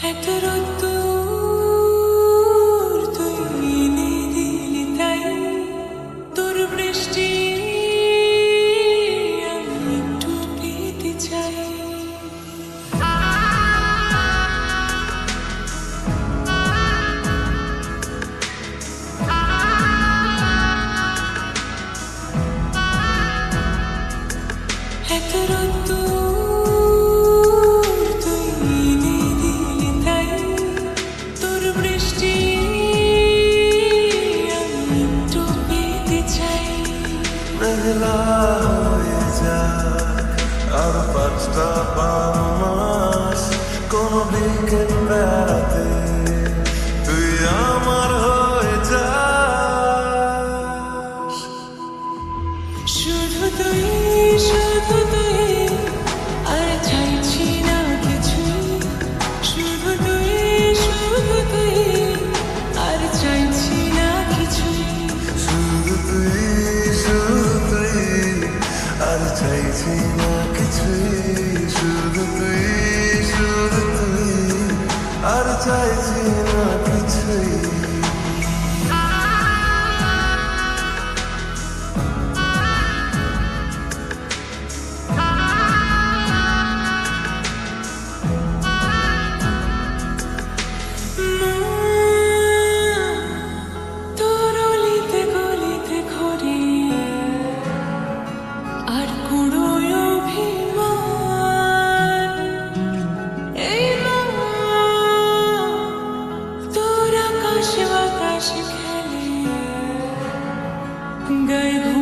Hector কোন বিকেল বেড়াতে। তুই আমার হয়ে যাস। শুধু তুই শুধু তুই, আর চাইছি না কিছু। শুধু তুই শুধু তুই, আর চাইছি না কিছু। শুধু তুই শুধু তুই, আর চাইছি না কিছুই আর চাইছি না কিছুই। আর কুড়োয় অভিমান। 应该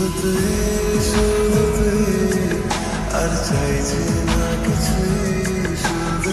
শুধু তুই শুধু তুই আর চাইছি না কিছুই শুধু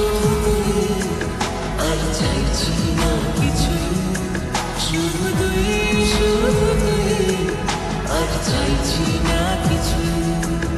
চাইছি না কিছু।